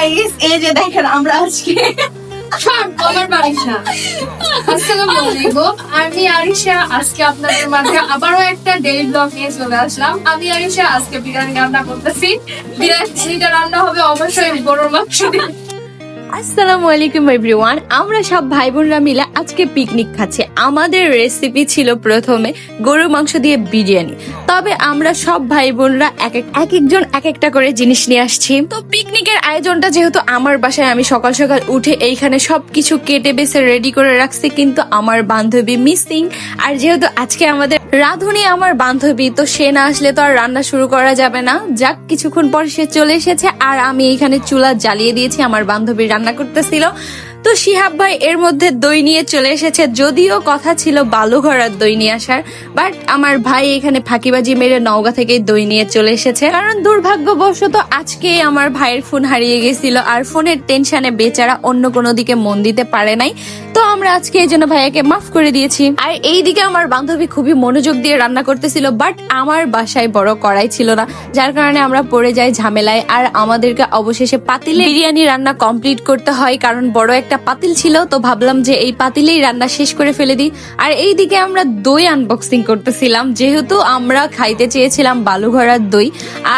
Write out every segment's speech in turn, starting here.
Guys এই যে দেখেন, আমরা আজকে আমি আরিশা, আজকে আপনাদের মাঝে আবারও একটা ডেইলি নিয়ে চলে আসলাম। আমি আরিশা, আজকে বিরিয়ানি রান্না করতেছি। বিরিয়ানিটা রান্না হবে অবশ্যই গরুর মাংস দিয়ে। আসসালামু আলাইকুম এভরিওয়ান, আমরা সব ভাই বোনরা মিলে আজকে পিকনিক খাচ্ছি। আমাদের রেসিপি ছিল প্রথমে গরু মাংস দিয়ে বিরিয়ানি। তবে আমরা সব ভাই বোনরা এক এক এক একজন এক একটা করে জিনিস নিয়ে আসছি। তো পিকনিকের আয়োজনটা যেহেতু আমার বাসায়, আমি সকাল সকাল উঠে এইখানে সবকিছু কেটে বেছে রেডি করে রাখছি, কিন্তু আমার বান্ধবী মিসিং আর যেহেতু আজকে আমাদের রাধুনি আমার বান্ধবী, তো সে না আসলে তো আর রান্না শুরু করা যাবে না। যাক, কিছুক্ষণ পর সে চলে এসেছে আর আমি এখানে চুলা জ্বালিয়ে দিয়েছি, আমার বান্ধবী রান্না করতেছিল। তো শিহাব ভাই, এর মধ্যে দই নিয়ে চলে এসেছে। যদিও কথা ছিল বালুঘরার দই নিয়ে আসার বাট আমার ভাই এখানে ফাঁকিবাজি মেরে নওগাঁ থেকে দই নিয়ে চলে এসেছে। কারণ দুর্ভাগ্যবশত আজকে আমার ভাইয়ের ফোন হারিয়ে গেছিল, আর ফোনের টেনশনে বেচারা অন্য কোনো দিকে মন দিতে পারে নাই। তো আমরা আজকে এই জন্য ভাইয়াকে মাফ করে দিয়েছি। আর এই দিকে আমার বান্ধবী খুবই মনোযোগ দিয়ে রান্না করতেছিল বাট আমার বাসায় বড় কড়াই ছিল না, যার কারণে আমরা পড়ে যাই ঝামেলায়, আর আমাদেরকে অবশেষে পাতিলে বিরিয়ানি রান্না কমপ্লিট করতে হয়, কারণ বড় একটা পাতিল ছিল তো ভাবলাম যে এই পাতিলেই রান্না শেষ করে ফেলে দিই। আর এইদিকে আমরা দই আনবক্সিং করতেছিলাম। যেহেতু আমরা খাইতে চেয়েছিলাম বালুঘরার দই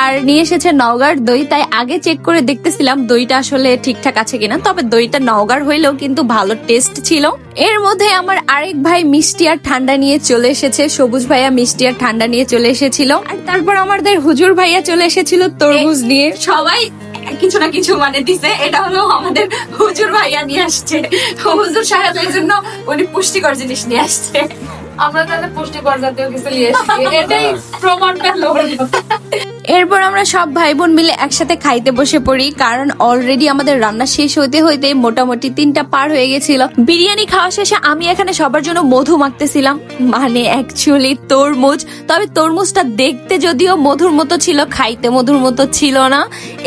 আর নিয়ে এসেছে নওগাঁর দই তাই আগে চেক করে দেখতেছিলাম দইটা আসলে ঠিকঠাক আছে কিনা। তবে দইটা নওগাঁর হইলেও কিন্তু ভালো টেস্ট ছিল। এর মধ্যে আমার আরেক ভাই মিষ্টি আর ঠান্ডা নিয়ে চলে এসেছে সবুজ ভাইয়া মিষ্টি আর ঠান্ডা নিয়ে চলে এসেছিল। আর তারপর আমাদের হুজুর ভাইয়া চলে এসেছিল তরমুজ নিয়ে। সবাই কিছু না কিছু মানে দিছে। এটা হলো আমাদের হুজুর ভাইয়া নিয়ে আসছে। হুজুর সাহেবের জন্য উনি পুষ্টিকর জিনিস নিয়ে আসছে। আমরা তাহলে পুষ্টিকর জাতীয় কিছু নিয়ে এসেছি। এটাই প্রমাণটা এরপর আমরা সব ভাই বোন মিলে একসাথে খাইতে বসে পড়ি কারণ অলরেডি আমাদের রান্না শেষ হইতে হইতে মোটামুটি তিনটা পার হয়ে গেছিল। বিরিয়ানি খাওয়া শেষে আমি এখানে সবার জন্য মধু মাখতেছিলাম মানে অ্যাকচুয়ালি তরমুজ। তবে তরমুজটা দেখতে যদিও মধুর মতো ছিল খাইতে মধুর মতো ছিল না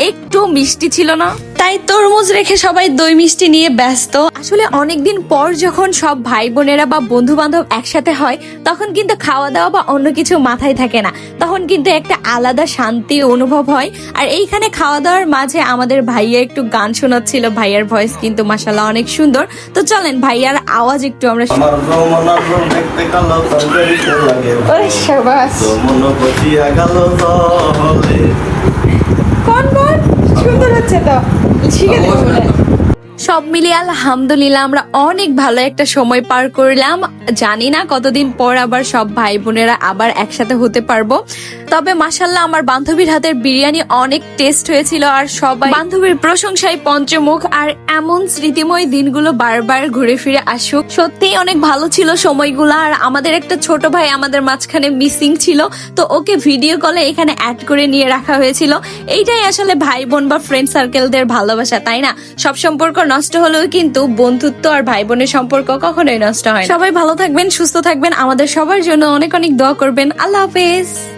একটু মিষ্টি ছিল না। তাই তরমুজ রেখে সবাই দই মিষ্টি নিয়ে ব্যস্ত। আসলে অনেকদিন পর যখন সব ভাই বোনেরা বা বন্ধু বান্ধব একসাথে হয় তখন কিন্তু খাওয়া দাওয়া বা অন্য কিছু মাথায় থাকে না। তখন কিন্তু একটা আলাদা শান্তি অনুভব হয়। আর এইখানে খাওয়া দাওয়ার মাঝে আমাদের ভাইয়া একটু গান শোনাচ্ছিল। ভাইয়ার ভয়েস কিন্তু মাসাল্লাহ অনেক সুন্দর। তো চলেন ভাইয়ার আওয়াজ একটু আমরা কোন কোন সুন্দর হচ্ছে তো। শিখে দেবো। সব মিলিয়ে আলহামদুলিল্লাহ, আমরা অনেক ভালো একটা সময় পার করলাম। জানি না কতদিন পর আবার সব ভাই বোনেরা আবার একসাথে হতে পারব। তবে মাসাল্লাহ আমার বান্ধবীর হাতের বিরিয়ানি অনেক টেস্ট হয়েছিল আর সবাই বান্ধবীর প্রশংসায় পঞ্চমুখ আর এমন স্মৃতিময় দিনগুলো বারবার ঘুরে ফিরে আসুক। সত্যিই অনেক ভালো ছিল সময়গুলো আর আমাদের একটা ছোট ভাই আমাদের মাঝখানে মিসিং ছিল, তো ওকে ভিডিও কলে এখানে অ্যাড করে নিয়ে রাখা হয়েছিল। এইটাই আসলে ভাই বোন বা ফ্রেন্ড সার্কেলদের ভালোবাসা, তাই না? সব সম্পর্ক নষ্ট হলেও কিন্তু বন্ধুত্ব আর ভাই বোনের সম্পর্ক কখনোই নষ্ট হয় সবাই ভালো থাকবেন, সুস্থ থাকবেন। আমাদের সবার জন্য অনেক অনেক দোয়া করবেন। আল্লাহ হাফেজ।